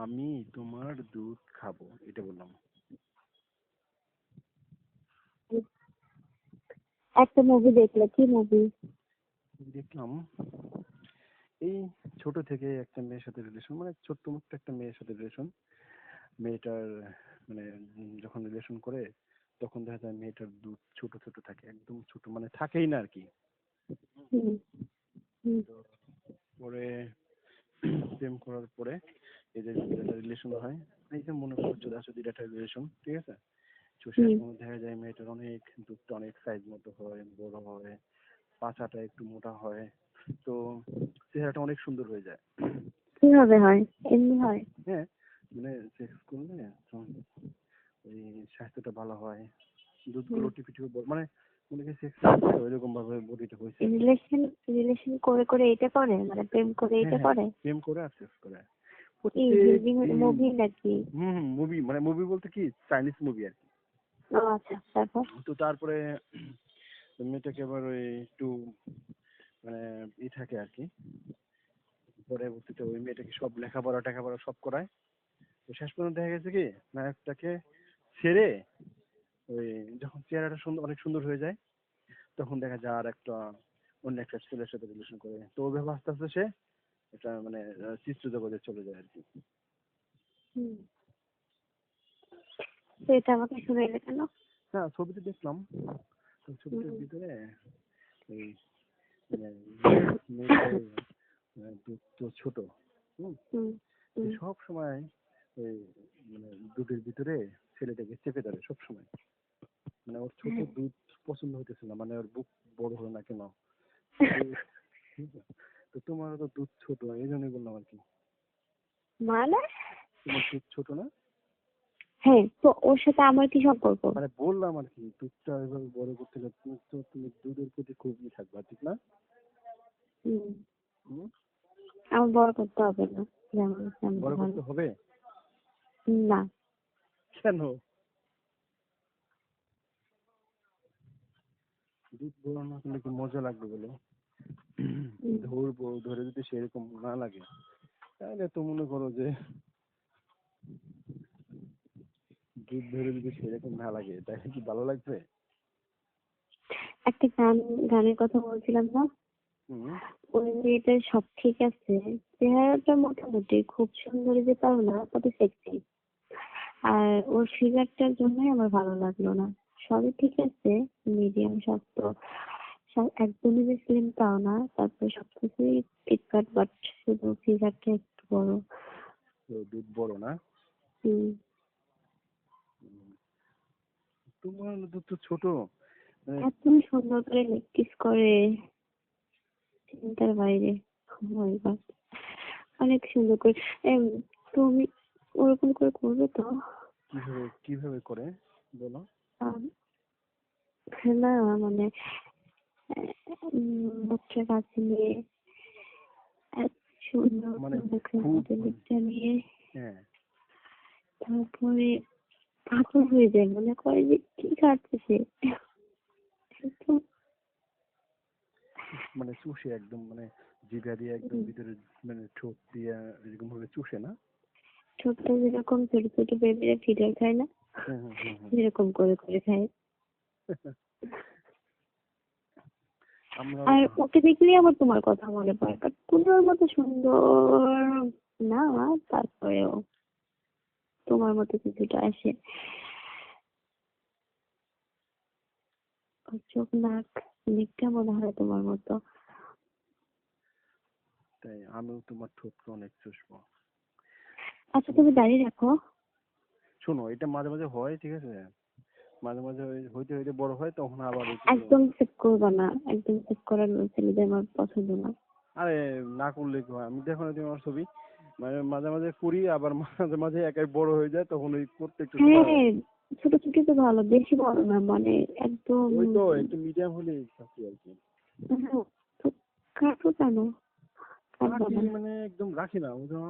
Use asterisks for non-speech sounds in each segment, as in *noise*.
আমি তোমার দুধ খাব এটা বললাম। একটা মুভি দেখলে কি মুভি দেখলাম। এই ছোট থেকে একটা মেয়ের সাথে রিলেশন মানে ছোট্ট মুট্ট একটা মেয়ের সাথে রিলেশন মেয়েটার মানে যখন রিলেশন করে তখন দেখা যায় মেয়েটার দুধ ছোট ছোট থাকে একদম ছোট মানে থাকেই না আর কি। পরে প্রেম করার পরে এদের একটা রিলেশন হয় এই যে মনে করো চলে আসো একটা রিলেশন ঠিক আছে? শেষ হুম। দেখা যায় মেয়েটার অনেক দুধটা অনেক সাইজ মতো হয় বড় হয় পাছাটা একটু মোটা হয় তো চেহারাটা অনেক সুন্দর হয়ে যায়। কীভাবে হয়? এমনি হয়? হ্যাঁ মানে সেক্স করলে ওই স্বাস্থ্যটা ভালো হয় দুধগুলো। টিপি টিপি মানে মনে হয় সেক্স ওইরকম ভাবে বডিটা হয়েছে। রিলেশন রিলেশন করে করে এটা করে? মানে প্রেম করে এটা হ্যাঁ, করে? প্রেম করে আর সেক্স করে। মুভি নাকি? হুম হুম মুভি মানে মুভি বলতে কি? চাইনিজ মুভি আর কি। আচ্ছা তারপর? তো তারপরে মেয়েটাকে আবার ওই একটু মানে ই থাকে আর কি। পরবর্তীতে ওই মেয়েটাকে সব লেখাপড়া টেখাপড়া সব করায়। তো শেষ পর্যন্ত দেখা গেছে কি নায়কটাকে ছেড়ে ওই যখন চেহারাটা সুন্দর অনেক সুন্দর হয়ে যায় তখন দেখা যায় আর একটা অন্য একটা ছেলের সাথে রিলেশন করে। তো ওইভাবে আস্তে আস্তে সে এটা মানে চিত্র জগতে চলে যায় আর কি। তো এটা আমাকে শুনাইলে কেন? হ্যাঁ ছবিতে দেখলাম। তো ছবিটার ভিতরে মানে *coughs* তো ছোট সব সময় মানে দুধের ভিতরে ছেলেটাকে চেপে ধরে সব সময়। মানে ওর ছোট দুধ পছন্দ হইতেছে না মানে ওর বুক বড় হলো না কেন? ছোট এই জন্যই বললাম আর কি। মানে? তোমার ছোট না? হ্যাঁ তো ওর সাথে আমার কি সম্পর্ক? মানে বললাম আর কি দুধটা এভাবে বড় করতে গেলে তুমি তো তুমি দুধের প্রতি খুব ই থাকবা ঠিক না? আমার বড় করতে হবে না বড় করতে হবে? না। কেন? দুধ বড় না করলে কি মজা লাগবে বলো? ধরবো ধরে যদি সেরকম না লাগে তাহলে তো মনে করো যে দুধ ধরে যদি সেরকম না লাগে তাহলে কি ভালো লাগবে? একটা গান গানের কথা বলছিলাম না? ওই মেয়েটার সব ঠিক আছে চেহারাটা মোটামুটি খুব সুন্দর যে তাও না তবে সেক্সি আর ওর ফিগারটার জন্যই আমার ভালো লাগল না। সবই ঠিক আছে মিডিয়াম শক্ত। সব- একদমই যে স্লিম তাও না তারপরে সবকিছুই ফিটফাট বাট শুধু ফিগারটা একটু বড়। দুধ বড় না? হুম। তোমার দুধ তো ছোট। এত সুন্দর করে কিস করে। চিন্তার বাইরে। অনেক সুন্দর করে। তুমি ওরকম করে করবে তো? কীভাবে কীভাবে করে? বলো। না মানে মুখটা কাছে নিয়ে এত সুন্দর মানে মুখের লিপটা নিয়ে হ্যাঁ। তারপরে পাগল হয়ে যায় মনে করে যে কি কাটতেছে মানে চুষে একদম মানে জিভা দিয়ে একদম ভিতরে মানে ঠোঁট দিয়ে এরকম ভাবে চুষে না? ছোট্ট যেরকম ছোট ছোট বেবিরা ফিডার খায় না হুম হুম। সেরকম করে করে খায়। *laughs* আর ওকে দেখলেই আবার তোমার কথা মনে পড়ে। বাট কুনোর মতো সুন্দর না তারপরেও তোমার মতো কিছুটা আসে। চোখ নাক দেখতে মনে হয় তোমার মতো? তাই আমিও তোমার ঠোঁটকে অনেক চুষবো। আচ্ছা তুমি দাঁড়িয়ে রাখো। শোনো এটা মাঝে মাঝে হয় ঠিক আছে? মাঝে মাঝে হইতে হইতে বড় হয় তখন আবার একদম চেক করবা না একদম চেক করার ছেলেদের আমার পছন্দ না। আরে না করলে কি হয়? আমি দেখো না তুমি আমার ছবি। মানে মাঝে মাঝে করি আবার মাঝে মাঝে একাই বড় হয়ে যায় তখন ওই করতে একটু হ্যাঁ ছোট ছোট তো ভালো বেশি বড় না মানে একদম ওই তো একটু মিডিয়াম হলে থাকি আর কি। কাটো কেন? মানে একদম রাখি না বুঝো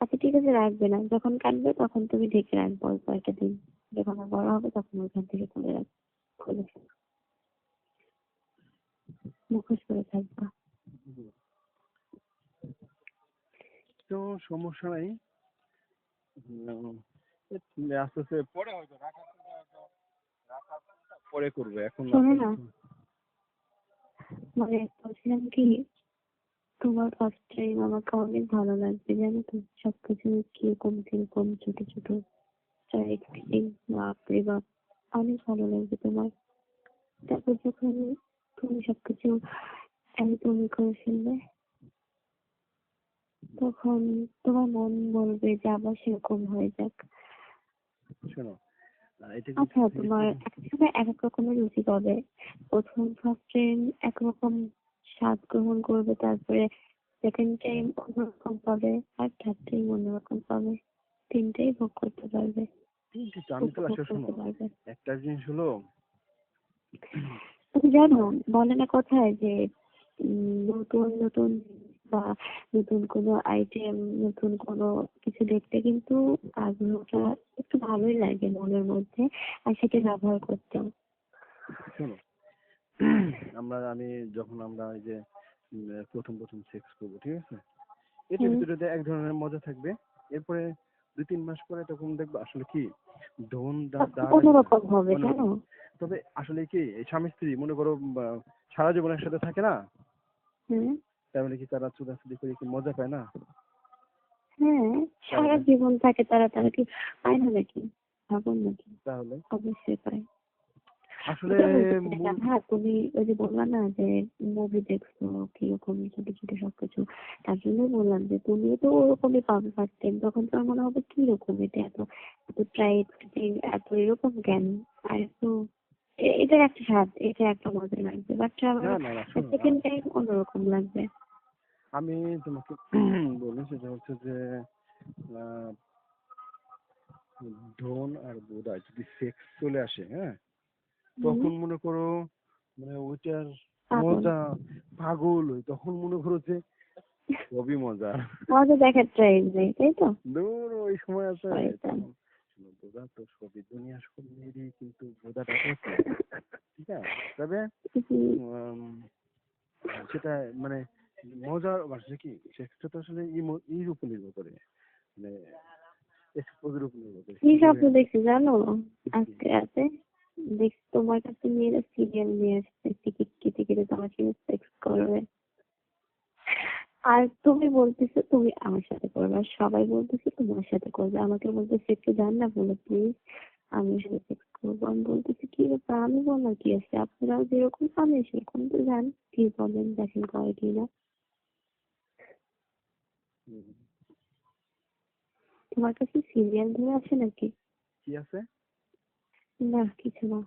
আচ্ছা ঠিক আছে রাখবে না। যখন কাটবে তখন তুমি ঢেকে রাখব অল্প একটা দিন। যখন বড় হবে তখন ওইখান থেকে খুলে রাখ খুলে। মুখোশ করে থাকবা। তো সমস্যা নাই। আস্তে আস্তে পরে হয়তো পরে করবে এখন শোনো না। মানে বলছিলাম কি তোমার ফার্স্ট টাইম আমাকে অনেক ভালো লাগবে জানো তো? সবকিছু কীরকম কীরকম ছোট ছোট। চারিদিকে বাপরে বাপ অনেক ভালো লাগবে তোমার। তারপর যখন তুমি সবকিছু একদমই করে ফেলবে তখন তোমার মন বলবে যে আবার সেরকম হয়ে যাক। শোনো আচ্ছা তোমার এক এক এক এক রকমের রুচি পাবে। প্রথম ফার্স্ট টাইম একরকম স্বাদ গ্রহণ করবে তারপরে সেকেন্ড টাইম অন্যরকম পাবে আর থার্ড টাইম অন্যরকম পাবে। তিনটেই ভোগ করতে পারবে। আমি তো শোনো একটা জিনিস হলো তুমি জানো বলে না কথায় যে নতুন নতুন বা নতুন কোনো আইটেম নতুন কোনো কিছু দেখতে কিন্তু আগ্রহটা একটু ভালোই লাগে মনের মধ্যে আর সেটা ব্যবহার করতেও। শোনো আমরা আমি যখন আমরা এই যে প্রথম প্রথম সেক্স করব ঠিক আছে? এটার ভিতরে এক ধরনের মজা থাকবে। এরপরে দুই তিন মাস পরে তখন দেখব আসলে কি ধন দা- দা অন্যরকম হবে জানো তবে আসলে কি এই স্বামী স্ত্রী মনে করো সারা জীবন একসাথে থাকে না? তাহলে কি তারা চুদাচুদি করে কি মজা পায় না? হ্যাঁ সারা জীবন থাকে তারা তারা কি পায় না নাকি? ভাবুন নাকি? তাহলে? অবশ্যই পায়। আসলে হ্যাঁ তুমি ওই যে বললা না যে মুভি দেখছ কীরকম ছোট ছোট সবকিছু তার জন্যই বললাম যে তুমিও তো ওরকমই পাবে টাইম তখন তোমার মনে হবে কীরকম এটা এত এত প্রাইড এত এরকম জ্ঞান আর এ- এটার একটা স্বাদ এটা একটা মজা লাগবে বাট সেকেন্ড টাইম অন্যরকম লাগবে। আমি তোমাকে বলি সেটা হচ্ছে যে ধন আর বোধা যদি সেক্স চলে আসে হ্যাঁ? তখন মনে করো মানে ওইটার মজা পাগল হই তখন মনে করো যে সবই মজা। মজা দেখার ট্রাই নেই তাই তো? দূর ওই সময় আছে বোধা তো সবই দুনিয়া সব মেয়েরই কিন্তু করছে ঠিক আছে? তবে সেটা মানে মজার মানে কি সেক্সটা তো আসলে ইর উপর নির্ভর করে মানে এক্সপোজের উপর নির্ভর করে। কি স্বপ্ন দেখছি জানো? আজকে রাতে? দেখছি তোমার কাছে মেয়েরা সিরিয়াল নিয়ে আসছে টিকিট কেটে কেটে তোমার সাথে সেক্স করবে। আর তুমি বলতেছো তুমি আমার সাথে করবে আর সবাই বলতেছে তোমার সাথে করবে আমাকে বলতেছে একটু জান না বলো প্লিজ আমি সাথে সেক্স করব। আমি বলতেছি কি ব্যাপার? আমি বলার কি আছে? আপনারাও যেরকম আমি সেরকম তো জান কি বলেন দেখেন করে কি না? তোমার কাছে সিরিয়াল ধরে আছে নাকি? কি আছে? না কিছু না।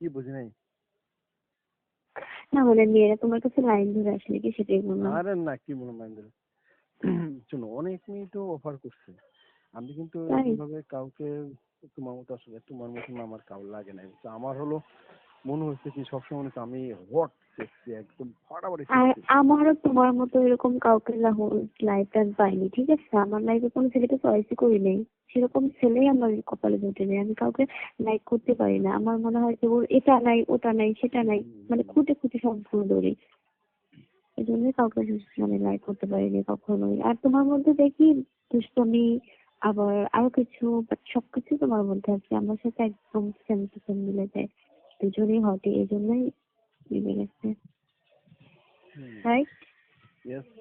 কি বুঝি নাই? না মানে মেয়েরা তোমার কাছে লাইন ধরে সেটাই বললাম আরে না কি মনে মাইন্ড শোনো অনেক মেয়ে তো অফার করছে। আমি কিন্তু তাই? এভাবে কাউকে তোমার মতো আসলে তোমার মতন আমার কাউ লাগে নাই। তো আমার হলো মনে হচ্ছে কি সবসময় মনে আমি হট সেক্সি একদম ফাটাফাটি আর আমারও তোমার মতো এরকম কাউকে লাইফ টাইম পাইনি ঠিক আছে? আমার লাইফে কোনো ছেলেকে চয়েসই করি নাই। সেরকম ছেলেই আমার কপালে জুটে নেই আমি কাউকে লাইক করতে পারি না। আমার মনে হয় যে ওর এটা নাই ওটা নাই সেটা নাই। মানে খুঁটে খুঁটে সম্পূর্ণ ধরি এই জন্যই কাউকে মানে লাইক করতে পারিনি কখনোই। আর তোমার মধ্যে দেখি দুষ্টমি আবার আরও কিছু সবকিছু তোমার মধ্যে আছে। আমার সাথে একদম সেম টু সেম মিলে যায়। দুজনেই হটে এই জন্যই মিলে গেছে। রাইট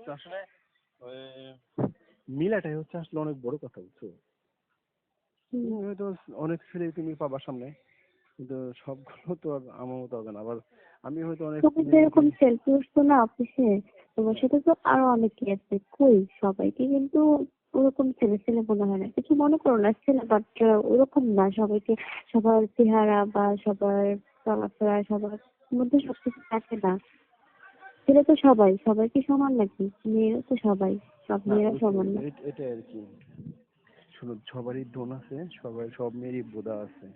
আসলে মিলাটাই হচ্ছে আসলে অনেক বড় কথা বুঝছ? তুমি হয়তো অনেক ছেলে তুমি পাবার সামনে। কিন্তু সবগুলো তো আর আমার মতো হবে না। আবার আমি হয়তো অনেক তুমি যেরকম সেলফি উঠছো না অফিসে তোমার সাথে তো আরও অনেকে আছে। কই? সবাইকে কিন্তু ওরকম ছেলে ছেলে মনে হয় না। কিছু মনে করো না ছেলে বাট ওরকম না। সবাইকে সবার চেহারা বা সবার চলাফেরা সবার মধ্যে সবকিছু থাকে না। ছেলে তো সবাই। সবাই কি সমান নাকি? মেয়েরা তো সবাই। সব মেয়েরা সমান না। আর কি। সবারই দোন আছে সবাই সব মেয়েরই বোধা আছে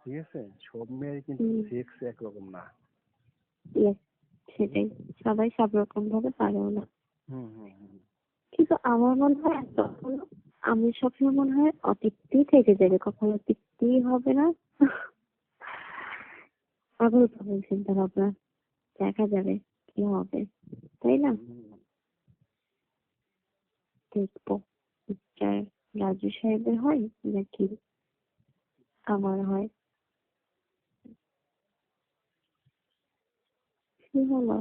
ঠিক আছে? সব মেয়ের কিন্তু। সেক্স একরকম না। সেটাই। সবাই সব রকম ভাবে পারেও না। কিন্তু আমার মনে হয় তখন আমি সবসময় মনে হয় অতৃপ্তি থেকে যাবে কখনো তৃপ্তি হবে না। আবার তখন চিন্তা ভাবনা দেখা যাবে কি হবে তাই না? দেখব রাজু সাহেবের হয় নাকি আমার হয়? কি হলো?